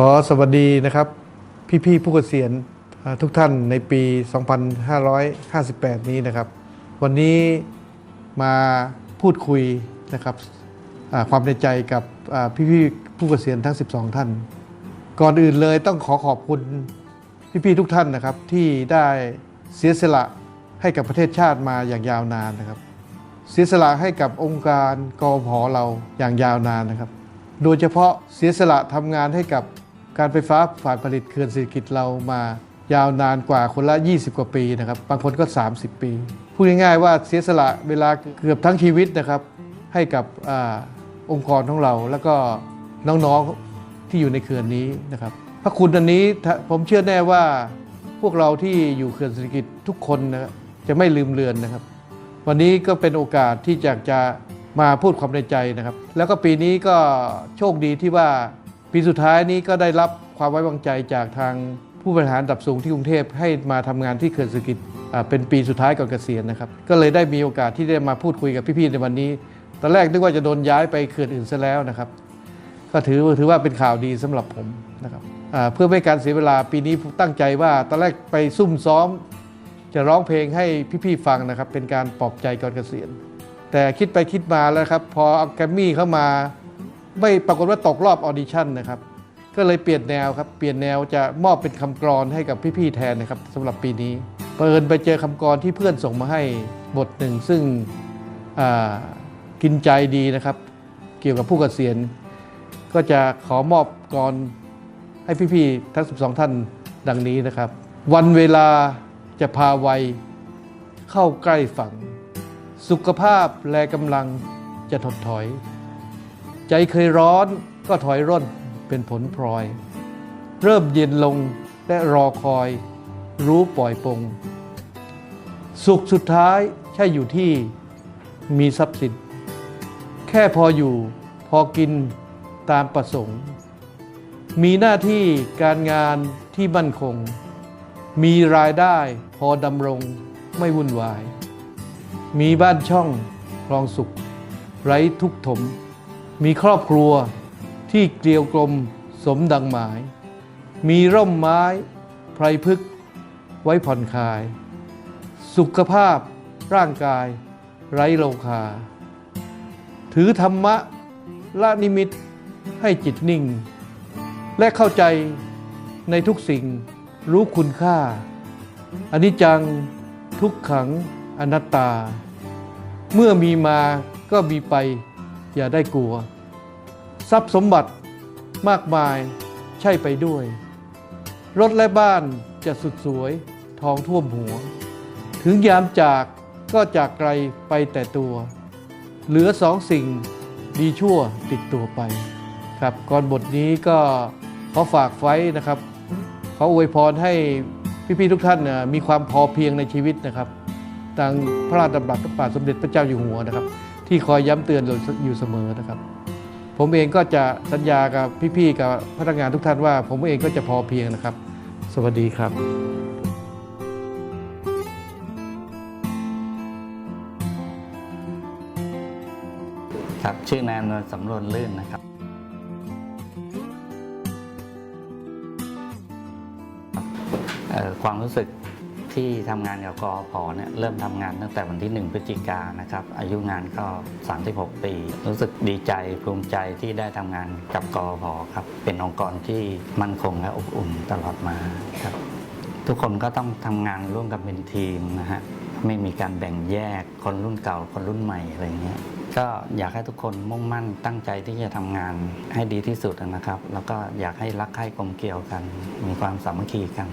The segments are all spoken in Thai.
ขอสวัสดีนะครับ พี่ๆผู้เกษียณทุกท่านในปี 2558 นี้นะครับ วันนี้มาพูดคุยนะครับความในใจกับพี่ๆผู้เกษียณทั้ง 12 ท่าน ก่อนอื่นเลยต้องขอขอบคุณพี่ๆทุกท่านนะครับที่ได้เสียสละให้กับประเทศชาติมาอย่างยาวนานนะครับ เสียสละให้กับองค์การกอพอเราอย่างยาวนานนะครับโดยเฉพาะเสียสละทำงานให้กับ การไฟฟ้าฝ่ายผลิตเขื่อนเศรษฐกิจเรามายาวนานกว่าคนละ 20 กว่าปีนะครับ บางคนก็ 30 ปี พูดง่ายๆว่าเสียสละเวลาเกือบทั้งชีวิตนะครับ ให้กับอองค์กรของเรา แล้วก็น้องๆที่อยู่ในเขื่อนนี้นะครับพระคุณอันนี้ผมเชื่อแน่ว่าพวกเราที่อยู่เขื่อนเศรษฐกิจทุกคนนะครับจะไม่ลืมเลือนนะครับ วันนี้ก็เป็นโอกาสที่อยากจะมาพูดความในใจนะครับ แล้วก็ปีนี้ก็โชคดีที่ว่า ปีสุดท้ายนี้ก็ได้รับความไว้วางใจจากทางผู้บริหารดับสูงที่กรุงเทพให้มาทำงานที่เขื่อนเศรษฐกิจเป็นปีสุดท้ายก่อนเกษียณนะครับ ก็เลยได้มีโอกาสที่ได้มาพูดคุยกับพี่ๆในวันนี้ ตอนแรกนึกว่าจะโดนย้ายไปเขื่อนอื่นซะแล้วนะครับ ก็ถือถือว่าเป็นข่าวดีสำหรับผมนะครับเพื่อไม่ให้การเสียเวลาปีนี้ตั้งใจว่าตอนแรกไปซุ่มซ้อม จะร้องเพลงให้พี่ๆฟังนะครับ เป็นการปลอบใจก่อนเกษียณแต่คิดไปคิดมาแล้วครับ พอเอาแกรมมี่เข้ามา ไม่ปรากฏว่าตกรอบออดิชั่นนะครับ ก็เลยเปลี่ยนแนวครับ เปลี่ยนแนวจะมอบเป็นคำกรอนให้กับพี่ๆแทนนะครับสำหรับปีนี้เปิดไปเจอคำกรอนที่เพื่อนส่งมาให้บทหนึ่ง ซึ่งกินใจดีนะครับ เกี่ยวกับผู้เกษียณ ก็จะขอมอบกรให้พี่ๆทั้ง 12 ท่านดังนี้นะครับ วันเวลาจะพาวัยเข้าใกล้ฝั่ง สุขภาพแลกำลังจะถดถอย ใจเคยร้อนก็ถอยร่นเป็นผลพลอย เริ่มเย็นลงและรอคอย รู้ปล่อยปลงสุขสุดท้ายใช่อยู่ที่มีทรัพย์สินแค่พออยู่พอกินตามประสงค์ มีหน้าที่การงานที่มั่นคง มีรายได้พอดำรงไม่วุ่นวาย มีบ้านช่องครองสุข ไร้ทุกข์ถม มีครอบครัวที่เกลียวกลมสมดังหมาย มีร่มไม้ไพรพฤกไว้ผ่อนคลาย สุขภาพร่างกายไร้โลคา ถือธรรมะละนิมิตให้จิตนิ่ง และเข้าใจในทุกสิ่งรู้คุณค่าอนิจจังทุกขังอนัตตา เมื่อมีมาก็มีไป อย่าได้กลัว ทรัพย์สมบัติมากมายใช่ไปด้วย รถและบ้านจะสุดสวยทองท่วมหัว ถึงยามจากก็จากไกลไปแต่ตัว เหลือสองสิ่งดีชั่วติดตัวไป ครับก่อนบทนี้ก็ขอฝากไว้นะครับขออวยพรให้พี่ๆทุกท่านมีความพอเพียงในชีวิตนะครับดังพระราชดำรัสพระบาทสมเด็จพระเจ้าอยู่หัวนะครับ ที่คอยย้ำเตือนเราอยู่เสมอนะครับ ผมเองก็จะสัญญากับพี่ๆกับพนักงานทุกท่านว่า ผมเองก็จะพอเพียงนะครับ สวัสดีครับครับชื่อนายอำนวยสำรวนลื่นนะครับ ความรู้สึก ที่ทำงานกับกอพเนี่ยเริ่มทำงานตั้งแต่วันที่ 1 พฤศจิกานะครับ อายุงานก็ 36 ปี รู้สึกดีใจภูมิใจที่ได้ทำงานกับกอพครับ เป็นองค์กรที่มั่นคงและอบอุ่นตลอดมาครับ ทุกคนก็ต้องทำงานร่วมกันเป็นทีมนะฮะไม่มีการแบ่งแยกคนรุ่นเก่าคนรุ่นใหม่อะไรเงี้ยก็อยากให้ทุกคนมุ่งมั่นตั้งใจที่จะทำงานให้ดีที่สุดนะครับ แล้วก็อยากให้รักใคร่กลมเกี่ยวกัน มีความสามัคคีกัน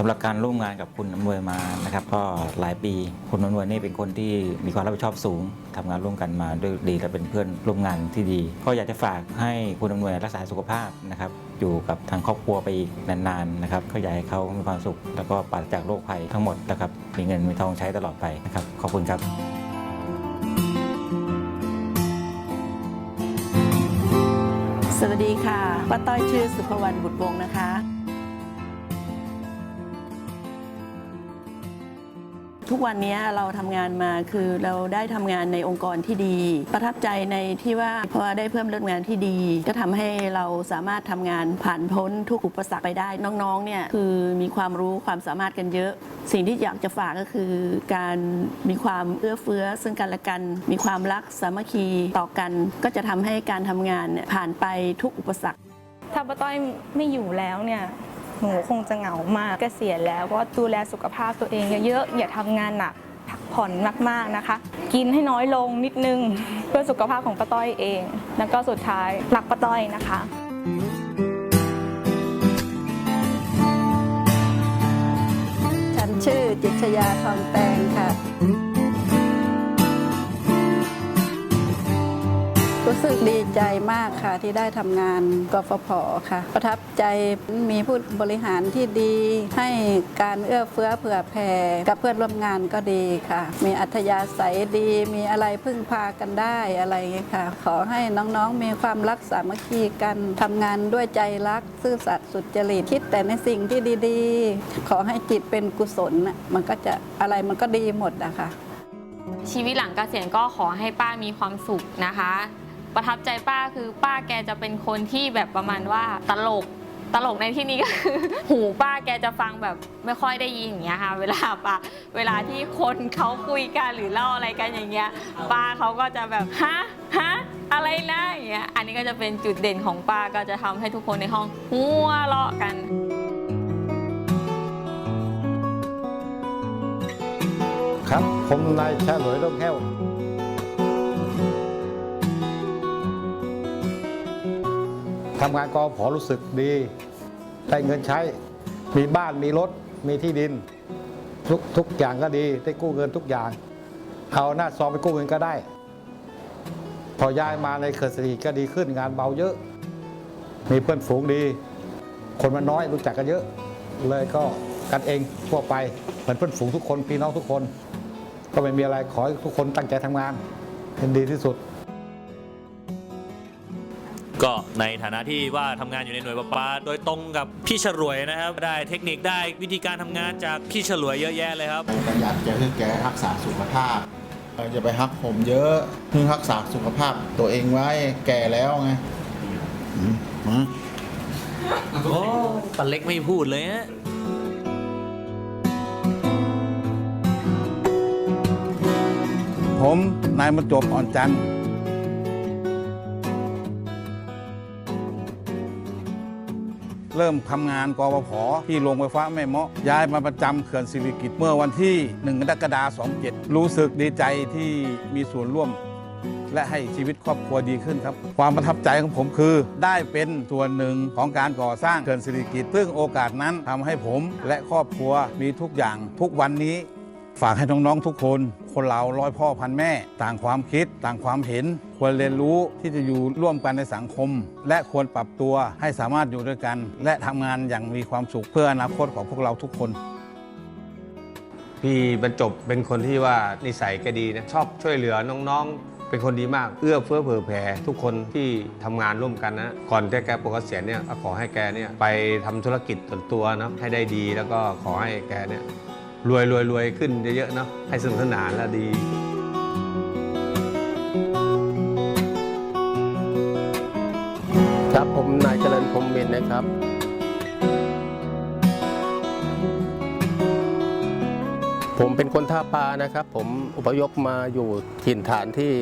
สำหรับการร่วมงานกับคุณอำนวยมานะครับ ก็หลายปีคุณอำนวยนี่เป็นคนที่มีความรับผิดชอบสูงทำงานร่วมกันมาด้วยดีและเป็นเพื่อนร่วมงานที่ดี ก็อยากจะฝากให้คุณอำนวยรักษาสุขภาพนะครับ อยู่กับทางครอบครัวไปอีกนานๆนะครับก็อยากให้เขามีความสุข แล้วก็ปราศจากโรคภัยทั้งหมดนะครับมีเงินมีทองใช้ตลอดไปนะครับขอบคุณครับสวัสดีค่ะป้าต้อยชื่อสุภวรรณบุตรวงศ์นะคะ ทุกวันนี้เราทำงานมาคือเราได้ทำงานในองค์กรที่ดี ประทับใจในที่ว่าพอได้เพิ่มเรื่องงานที่ดี ก็ทำให้เราสามารถทำงานผ่านพ้นทุกอุปสรรคไปได้น้องๆเนี่ยคือมีความรู้ความสามารถกันเยอะ สิ่งที่อยากจะฝากก็คือการมีความเอื้อเฟื้อซึ่งกันและกัน มีความรักสามัคคีต่อกัน ก็จะทำให้การทำงานเนี่ยผ่านไปทุกอุปสรรคถ้าป้าต้อยไม่อยู่แล้วเนี่ย หนูคงจะเหงามากเกษียณแล้วก็ดูแลสุขภาพตัวเองเยอะๆอย่าทำงานหนักพักผ่อนมากๆนะคะ กินให้น้อยลงนิดนึง เพื่อสุขภาพของป้าต้อยเอง แล้วก็สุดท้ายรักป้าต้อยนะคะฉันชื่อจิตชยาทองแตง รู้สึกดีใจมากค่ะที่ได้ทำงานกฟผค่ะ ประทับใจมีผู้บริหารที่ดี ให้การเอื้อเฟื้อเผื่อแผ่กับเพื่อนร่วมงานก็ดีค่ะ มีอัธยาศัยดีมีอะไรพึ่งพากันได้อะไรอย่างเงี้ยค่ะ ขอให้น้องๆมีความรักสามัคคีกันทำงานด้วยใจรักซื่อสัตย์สุจริตคิดแต่ในสิ่งที่ดีๆ ขอให้จิตเป็นกุศลมันก็จะอะไรมันก็ดีหมดอะคะชีวิตหลังเกษียณก็ขอให้ป้ามีความสุขนะคะ ประทับใจป้าคือป้าแกจะเป็นคนที่แบบประมาณว่าตลกตลกในที่นี้ก็คือหูป้าแกจะฟังแบบไม่ค่อยได้ยินอย่างเงี้ยค่ะ เวลาป้าเวลาที่คนเขาคุยกันหรือเล่าอะไรกันอย่างเงี้ยป้าเขาก็จะแบบฮะฮะอะไรนะอย่างเงี้ยอันนี้ก็จะเป็นจุดเด่นของป้าก็จะทำให้ทุกคนในห้องหัวเราะกันครับผมนายชาหลวยร่มแก้ว ทำงานกอผอรู้สึกดี ได้เงินใช้ มีบ้านมีรถ มีที่ดิน ทุกทุกอย่างก็ดี ได้กู้เงินทุกอย่าง เอาหน้าซองไปกู้เงินก็ได้ พอย้ายมาในเขื่อนสิริก็ดีขึ้นงานเบาเยอะ มีเพื่อนฝูงดี คนมันน้อยรู้จักกันเยอะ เลยก็กันเองทั่วไปเหมือนเพื่อนฝูงทุกคนพี่น้องทุกคน ก็ไม่มีอะไรขอให้ทุกคนตั้งใจทำงานเป็นดีที่สุด ก็ในฐานะที่ว่าทำงานอยู่ในหน่วยประปาโดยตรงกับพี่ฉรวยนะครับ ได้เทคนิคได้วิธีการทำงานจากพี่ฉรวยเยอะแยะเลยครับ ประหยัดแกคือแกรักษาสุขภาพเราจะไปฮักผมเยอะเพื่อรักษาสุขภาพตัวเองไว้แก่แล้วไงอืมมา โอ้ปันเล็กไม่พูดเลยฮะ ผมนายบรรจบอ่อนจันทร์ เริ่มทำงานกวพที่โรงไฟฟ้าแม่เมาะย้ายมาประจำเขื่อนสิริกิตเมื่อวันที่ 1 กรกฎาคม 27 รู้สึกดีใจที่มีส่วนร่วม และให้ชีวิตครอบครัวดีขึ้นครับ ความประทับใจของผมคือ ได้เป็นส่วนหนึ่งของการก่อสร้างเขื่อนสิริกิตซึ่งโอกาสนั้นทำให้ผมและครอบครัวมีทุกอย่าง ทุกวันนี้ฝากให้น้องๆทุกคน คนเราร้อยพ่อพันแม่ ต่างความคิดต่างความเห็น ควรเรียนรู้ที่จะอยู่ร่วมกันในสังคม และควรปรับตัวให้สามารถอยู่ด้วยกัน และทำงานอย่างมีความสุขเพื่ออนาคตของพวกเราทุกคน พี่บรรจบเป็นคนที่ว่านิสัยแกดีนะชอบช่วยเหลือน้องๆ เป็นคนดีมาก เอื้อเฟื้อเผื่อแผ่ทุกคนที่ทำงานร่วมกันนะ ก่อนที่แกปลดเกษียเนี่ยขอให้แกเนี่ยไปทำธุรกิจส่วนตัวเนาะให้ได้ดีแล้วก็ขอให้แกเนี่ยรวยรวยรวยขึ้นเยอะๆเนาะให้สนุกสนานและดี มมินทร์นะครับผมเป็นคนท่าปลานะครับ ผมอพยพมาอยู่ถิ่นฐานที่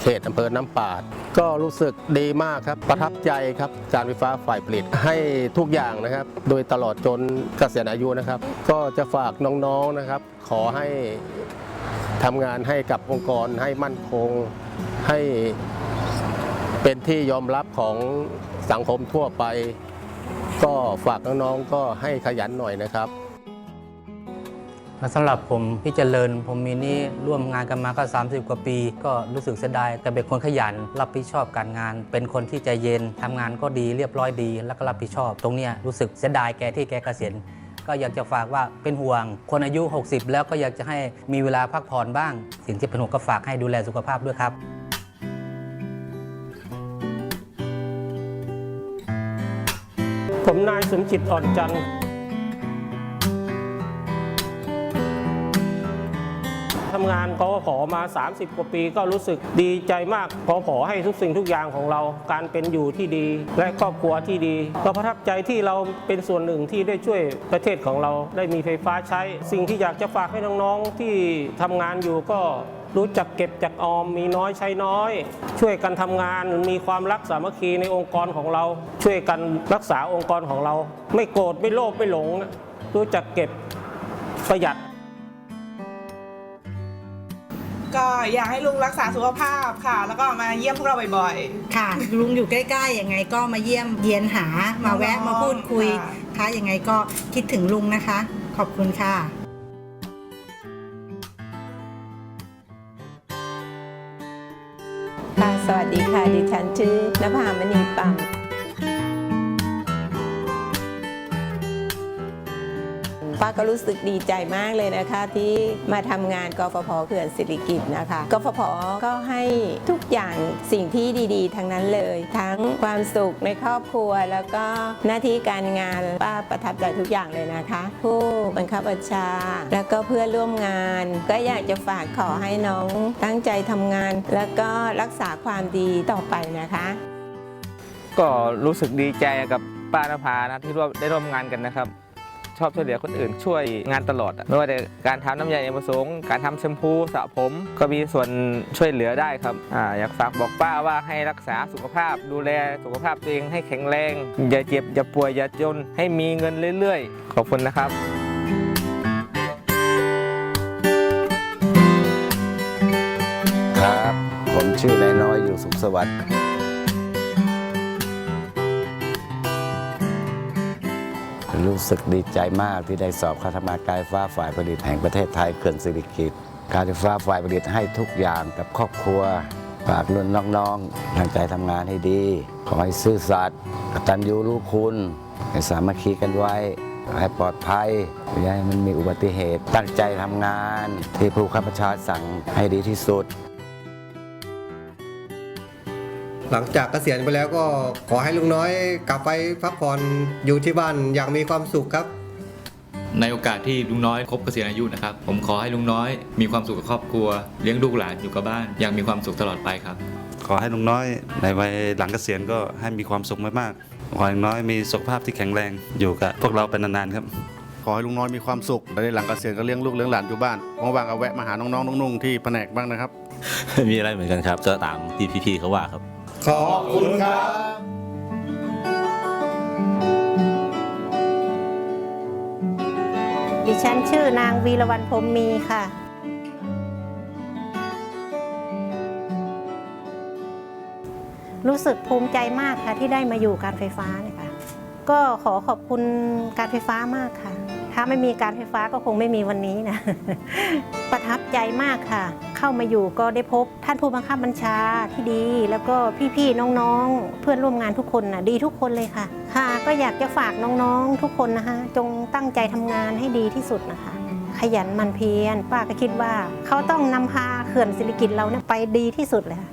เขตอำเภอน้ำปาด ก็รู้สึกดีมากครับ ประทับใจครับการไฟฟ้าฝ่ายผลิตให้ทุกอย่างนะครับ โดยตลอดจนเกษียณอายุนะครับ ก็จะฝากน้องๆนะครับ ขอให้ทำงานให้กับองค์กรให้มั่นคง ให้ เป็นที่ยอมรับของสังคมทั่วไป ก็ฝากน้องๆก็ให้ขยันหน่อยนะครับสำหรับผมพี่เจริญผมมีนี่ร่วมงานกันมาก็ 30 กว่าปี ก็รู้สึกเสียดายแต่เป็นคนขยันรับผิดชอบการงาน เป็นคนที่ใจเย็นทำงานก็ดีเรียบร้อยดี แล้วก็รับผิดชอบ ตรงเนี้ยรู้สึกเสียดายแกที่แกเกษียณก็อยากจะฝากว่าเป็นห่วง คนอายุ 60 แล้วก็อยากจะให้มีเวลาพักผ่อนบ้าง สิ่งที่เป็นห่วงก็ฝากให้ดูแลสุขภาพด้วยครับ ผมนายสมจิตอ่อนจันทร์ทำงานกพมา 30 กว่าปีก็รู้สึกดีใจมากกพให้ทุกสิ่งทุกอย่างของเรา การเป็นอยู่ที่ดี และครอบครัวที่ดีก็ประทับใจที่เราเป็นส่วนหนึ่งที่ได้ช่วยประเทศของเราได้มีไฟฟ้าใช้ สิ่งที่อยากจะฝากให้น้องๆที่ทำงานอยู่ก็ รู้จักเก็บจากออมมีน้อยใช้น้อย ช่วยกันทำงานมีความรักสามัคคีในองค์กรของเรา ช่วยกันรักษาองค์กรของเรา ไม่โกรธไม่โลภไม่หลง รู้จักเก็บประหยัด ก็อยากให้ลุงรักษาสุขภาพค่ะ แล้วก็มาเยี่ยมพวกเราบ่อยค่ะ ลุงอยู่ใกล้ๆยังไงก็มาเยี่ยมเยียนหามาแวะมาพูดคุยค่ะค่ะยังไงก็คิดถึงลุงนะคะ ขอบคุณค่ะค่ะ ค่ะ ดิฉันชื่อนภามณีปัง ป้าก็รู้สึกดีใจมากเลยนะคะ ที่มาทำงานกฟผเขื่อนสิริกิตนะคะกฟผก็ให้ทุกอย่างสิ่งที่ดีๆ ทั้งนั้นเลย ทั้งความสุขในครอบครัว แล้วก็หน้าที่การงานป้าประทับใจทุกอย่างเลยนะคะ ผู้บังคับบัญชา แล้วก็เพื่อนร่วมงาน ก็อยากจะฝากขอให้น้องตั้งใจทำงาน แล้วก็รักษาความดีต่อไปนะคะ ก็รู้สึกดีใจกับป้านภานะที่ร่วมได้ร่วมงานกันนะครับ อบช่วยเหลือคนอื่นช่วยงานตลอดไม่ว่าจะการทำน้ำยาเอมประสงค์การทำแชมพูสระผม ก็มีส่วนช่วยเหลือได้ครับออยากฝากบอกป้าว่าให้รักษาสุขภาพดูแลสุขภาพตัวเองให้แข็งแรง อย่าเจ็บอย่าป่วยอย่าจน ให้มีเงินเรื่อยๆ ขอบคุณนะครับครับ ผมชื่อนายน้อยอยู่สุขสวัสดิ์ รู้สึกดีใจมากที่ได้สอบคณะกรรมการไฟฟ้าฝ่ายผลิตแห่งประเทศไทยเขื่อนสิริกิติ์การไฟฟ้าฝ่ายผลิตให้ทุกอย่างกับครอบครัวฝากนุ่นน้องๆตั้งใจทำงานให้ดี ขอให้ซื่อสัตย์กตัญญูรู้คุณให้สามัคคีกันไว้ ให้ปลอดภัยอย่าให้มันมีอุบัติเหตุ ตั้งใจทำงาน ที่ผู้ข้าราชการสั่งให้ดีที่สุด หลังจากเกษียณไปแล้วก็ขอให้ลุงน้อยกลับไปพักผ่อนอยู่ที่บ้านอย่างมีความสุขครับ ในโอกาสที่ลุงน้อยครบเกษียณอายุนะครับผมขอให้ลุงน้อยมีความสุขกับครอบครัว เลี้ยงลูกหลานอยู่กับบ้านอย่างมีความสุขตลอดไปครับ ขอให้ลุงน้อยในวัยหลังเกษียณก็ให้มีความสุขมากๆขอให้ลุงน้อยมีสุขภาพที่แข็งแรงอยู่กับพวกเราเป็นนานๆครับขอให้ลุงน้อยมีความสุขและในหลังเกษียณก็เลี้ยงลูกเลี้ยงหลานอยู่บ้านว่างๆเอาแวะมาหาน้องๆนุ่งๆที่แผนกบ้างนะครับ มีอะไรเหมือนกันครับก็ตามที่พี่ๆเขาว่าครับ ขอบคุณครับดิฉันชื่อนางวีรวรรณพรมมีค่ะ รู้สึกภูมิใจมากค่ะที่ได้มาอยู่การไฟฟ้าเนี่ยค่ะ ก็ขอขอบคุณการไฟฟ้ามากค่ะ ถ้าไม่มีการไฟฟ้าก็คงไม่มีวันนี้นะ ประทับใจมากค่ะ เข้ามาอยู่ก็ได้พบท่านผู้บังคับบัญชาที่ดี แล้วก็พี่ๆน้องๆ เพื่อนร่วมงานทุกคนนะดีทุกคนเลยค่ะ ค่ะ ก็อยากจะฝากน้องๆทุกคนนะคะ จงตั้งใจทำงานให้ดีที่สุดนะคะ ขยันหมันเพียรป้าก็คิดว่าเขาต้องนำพาเขื่อนศิริกิติ์เราเนี่ยไปดีที่สุดเลยค่ะ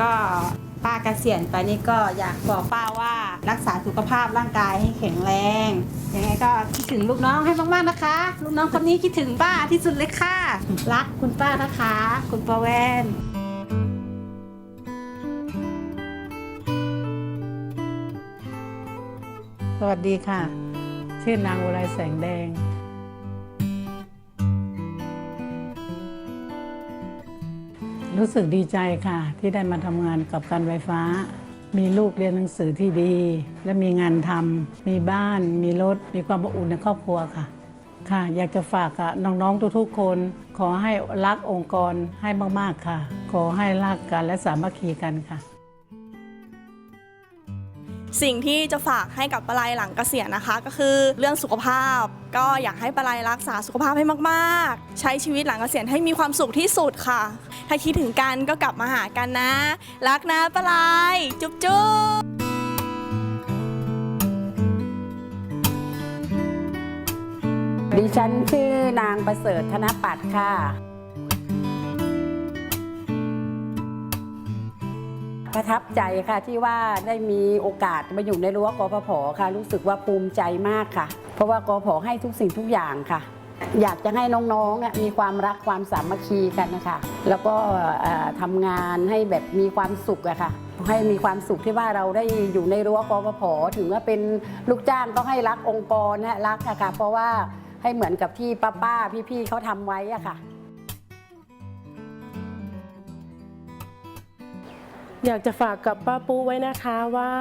ก็ ป้าเกษียณไปนี่ก็อยากบอกป้าว่ารักษาสุขภาพร่างกายให้แข็งแรงยังไงก็คิดถึงลูกน้องให้มากๆนะคะ ลูกน้องคนนี้คิดถึงป้าที่สุดเลยค่ะ รักคุณป้านะคะ คุณป้าแวนสวัสดีค่ะ ชื่อนางอุไรแสงแดง รู้สึกดีใจค่ะ ที่ได้มาทำงานกับการไฟฟ้า มีลูกเรียนหนังสือที่ดี และมีงานทำมีบ้าน มีรถ มีความอบอุ่นในครอบครัวค่ะ ค่ะ อยากจะฝากกับน้องๆทุกๆคน ขอให้รักองค์กรให้มากๆค่ะ ขอให้รักกันและสามัคคีกันค่ะ สิ่งที่จะฝากให้กับปลายหลังเกษียณนะคะ ก็คือเรื่องสุขภาพ ก็อยากให้ปลายรักษาสุขภาพให้มากๆ ใช้ชีวิตหลังเกษียณให้มีความสุขที่สุดค่ะ ถ้าคิดถึงกันก็กลับมาหากันนะ รักนะปลายจุ๊บจุ๊บดิฉันชื่อนางประเสริฐธนปัตย์ค่ะ ประทับใจค่ะที่ว่าได้มีโอกาสมาอยู่ในรั้วกพผค่ะ รู้สึกว่าภูมิใจมากค่ะ เพราะว่ากพให้ทุกสิ่งทุกอย่างค่ะ อยากจะให้น้องๆมีความรักความสามัคคีกันนะคะ แล้วก็ทำงานให้แบบมีความสุขอะค่ะให้มีความสุขที่ว่าเราได้อยู่ในรั้วกปพถึงว่าเป็นลูกจ้างต้องให้รักองค์กรนะรักอะค่ะเพราะว่าให้เหมือนกับที่ป้าๆพี่ๆเขาทำไว้อะค่ะ อยากจะฝากกับป้าปูไว้นะคะว่า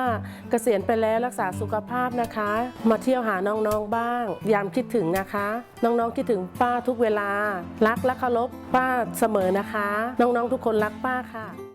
เกษียณไปแล้วรักษาสุขภาพนะคะ มาเที่ยวหาน้องๆบ้าง ยามคิดถึงนะคะ น้องๆคิดถึงป้าทุกเวลา รักและเคารพป้าเสมอนะคะ น้องๆทุกคนรักป้าค่ะ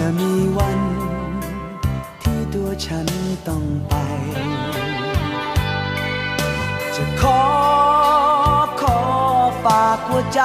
อมีวัน ที่ตัวฉันต้องไป จะขอขอฝากหัวใจ